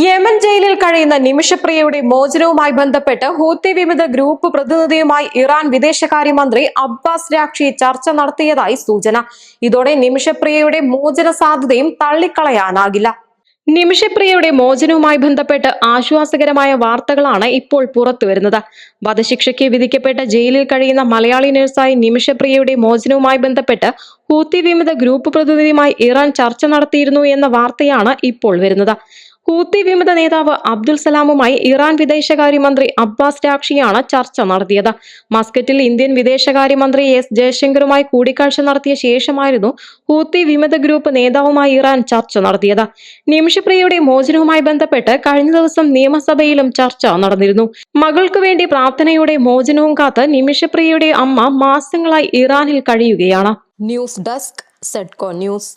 Yemen ജയിലിൽ കഴിയുന്ന നിമിഷപ്രിയയുടെ മോചനവുമായി ബന്ധപ്പെട്ട് ഹൂത്തി വിമത ഗ്രൂപ്പ് പ്രതിനിധിയുമായി ഇറാൻ വിദേശകാര്യമന്ത്രി അബ്ബാസ് രാക്ഷി ചർച്ച നടത്തിയതായി സൂചന. ഇതോടെ നിമിഷപ്രിയയുടെ മോചന സാധ്യതയും തള്ളിക്കളയാനാകില്ല. നിമിഷപ്രിയയുടെ മോചനവുമായി ബന്ധപ്പെട്ട് ആശ്വാസകരമായ വാർത്തകളാണ് ഇപ്പോൾ പുറത്തുവരുന്നത്. വധശിക്ഷയ്ക്ക് വിധിക്കപ്പെട്ട ജയിലിൽ കഴിയുന്ന മലയാളി നഴ്സായി നിമിഷപ്രിയയുടെ മോചനവുമായി ബന്ധപ്പെട്ട് ഹൂത്തി വിമത ഗ്രൂപ്പ് പ്രതിനിധിയുമായി ഇറാൻ ചർച്ച നടത്തിയിരുന്നു എന്ന വാർത്തയാണ് ഇപ്പോൾ വരുന്നത്. ഹൂത്തി വിമത നേതാവ് അബ്ദുൽ സലാമുമായി ഇറാൻ വിദേശകാര്യമന്ത്രി അബ്ബാസ് രാക്ഷിയാണ് ചർച്ച നടത്തിയത്. മസ്കറ്റിൽ ഇന്ത്യൻ വിദേശകാര്യമന്ത്രി എസ് ജയശങ്കറുമായി കൂടിക്കാഴ്ച നടത്തിയ ശേഷമായിരുന്നു ഹൂത്തി വിമത ഗ്രൂപ്പ് നേതാവുമായി ഇറാൻ ചർച്ച നടത്തിയത്. നിമിഷപ്രിയയുടെ മോചനവുമായി ബന്ധപ്പെട്ട് കഴിഞ്ഞ ദിവസം നിയമസഭയിലും ചർച്ച നടന്നിരുന്നു. മകൾക്ക് വേണ്ടി പ്രാർത്ഥനയുടെ മോചനവും കാത്ത് നിമിഷപ്രിയയുടെ അമ്മ മാസങ്ങളായി ഇറാനിൽ കഴിയുകയാണ്. ന്യൂസ് ഡെസ്ക് സെഡ്കോ ന്യൂസ്.